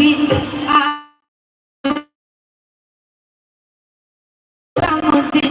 নিজামুদ্দিন নিজামুদ্দিন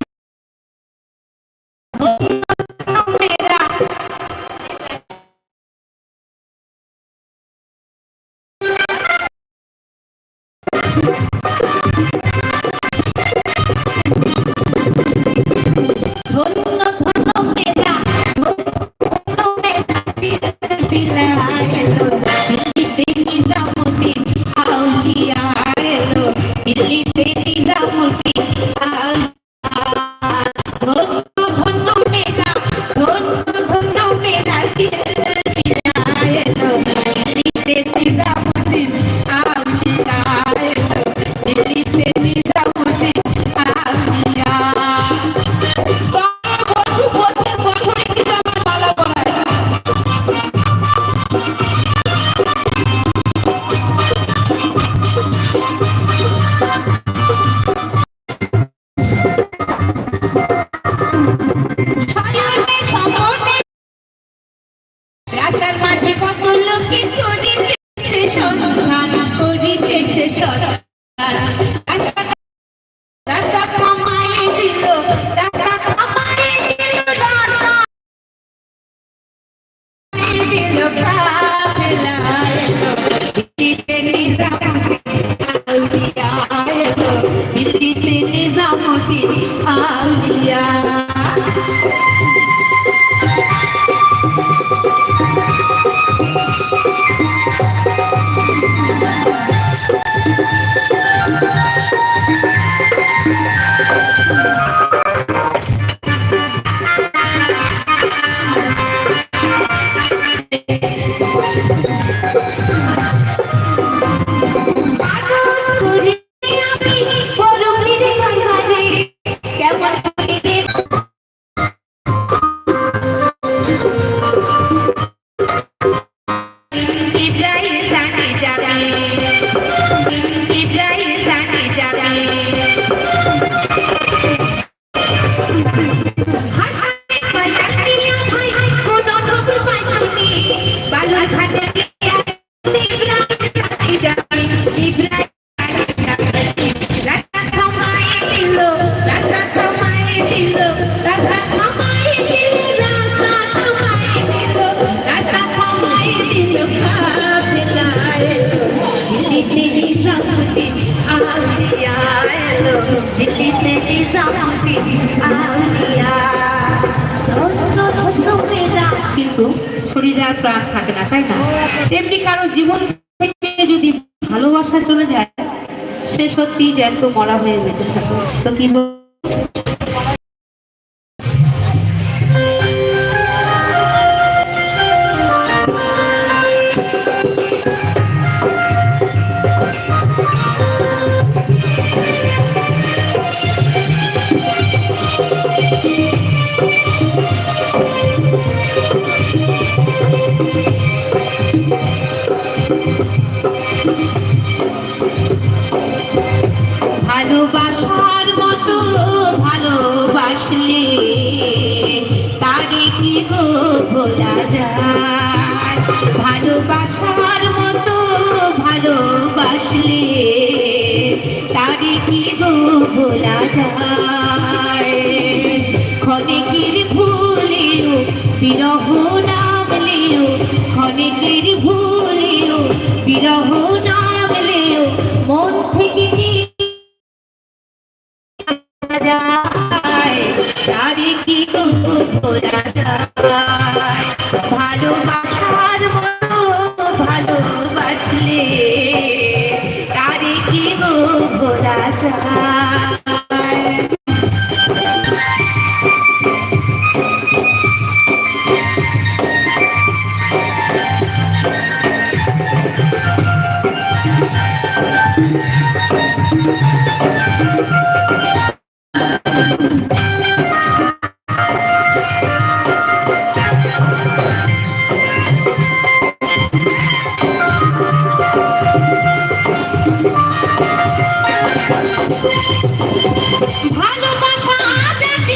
করিতেছে সন্ধান রাস্তা কমাই দিল রাস্তা কমাই দিল দিল কাফেলা। কিন্তু শরীরে আর প্রাণ থাকে না তাই না তেমনি কারও জীবন থেকে যদি ভালোবাসা চলে যায় সে সত্যি জ্যান্ত মরা হয়ে বেঁচে থাকে তো কি ভালোবাসার মতো ভালোবাসলে। তারে কি গো ভোলা যায়। ভালোবাসার মতো ভালোবাসলে। তারে কি গো ভোলা যায়। ক্ষণিকের ভুলেও, বিরহ নামলেও ক্ষণিকের ভুলেও, বিরহ নামলেও মন থেকে ভালোবাসার ভালোবাসলে তারে কি ভোলা ভালোবাসা জাতি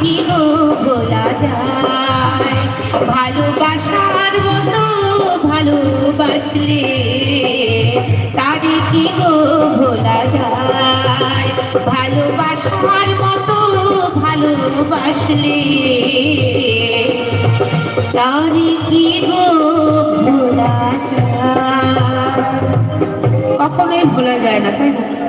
কি গো, বলা যায়। ভালোবাসার মতো ভালোবাসলে তারি কি গো ভোলা যায়। ভালোবাসার মতো ভালোবাসলে তারি কি গো ভোলা যায়। কখনোই ভোলা যায় না, তাই না?